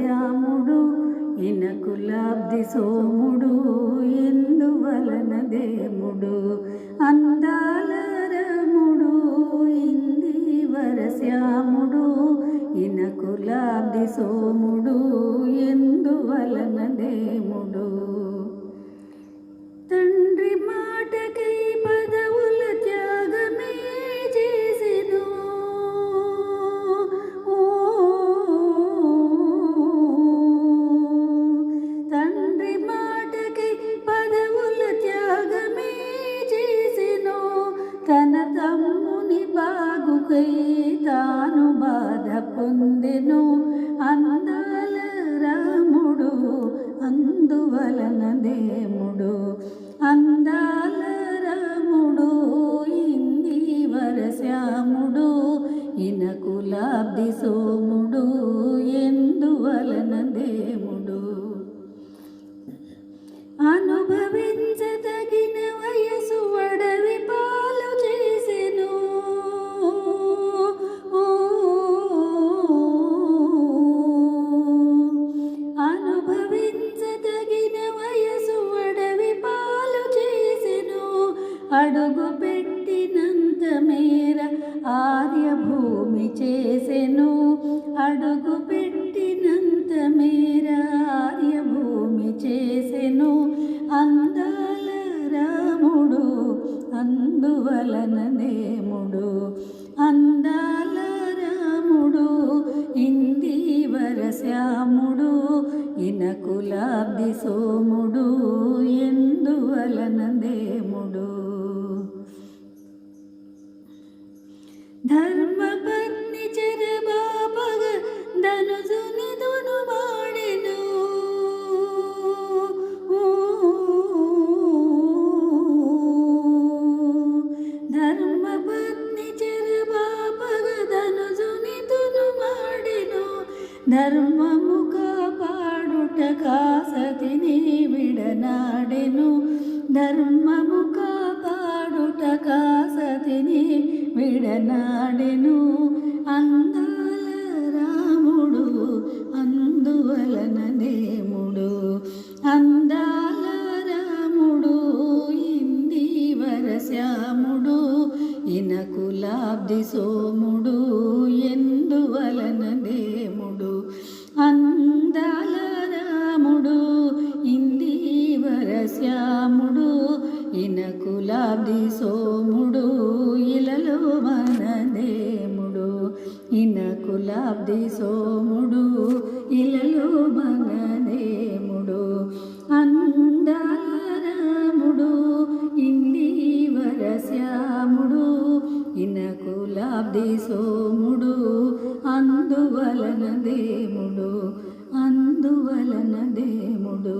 వరశ్యాముడు ఇనకులాబ్ది సోముడు ఎందువలన దేముడు అందాల రముడు ఇంది వరశ్యాముడు ఇనకులాబ్ది సోముడు ఎందువలన దేముడు. బాగుకై తాను బాధ పొందెను అందాల రాముడు అందువలన దేముడు అందాల రాముడు ఇంది వరశ్యాముడు ఇనకులాబ్ది సోముడు అడుగు పెట్టినంత మేర ఆర్యభూమి చేసెను. అడుగు పెట్టినంత మేర ఆర్యభూమి చేసెను. అందాల రాముడు అందువలన నేముడు. అందాల రాముడు ఇంది వరశ్యాముడు ఇనకులాబ్ది సోముడు ఎందువలన దేముడు ధనుజుని దును ధర్మపత్ని చెరబాపగ ధనుజుని ధర్మము కాపాడుట కాసతిని విడనాడెను. ధర్మము కాపాడుట కాసతిని విడనాడెను. అందాల రా అందువలన దేముడు అందాల రాముడు ఇంది వరశ్యాముడు ఇనకులాబ్ది సోముడు ఎందువలన దేముడు అందాల రాముడు ఇంది వరశ్యాముడు ఇనకులాబ్ది సోముడు ఇలలో మన దేముడు ఇనకులాబ్ది సోముడు ఇలలు మగదేముడు దేముడు అందాల రాముడు ఇంది వరశ్యాముడు ఇనకులాబ్ది సోముడు అందువలన దేముడు అందువలన దేముడు అందువలన దేముడు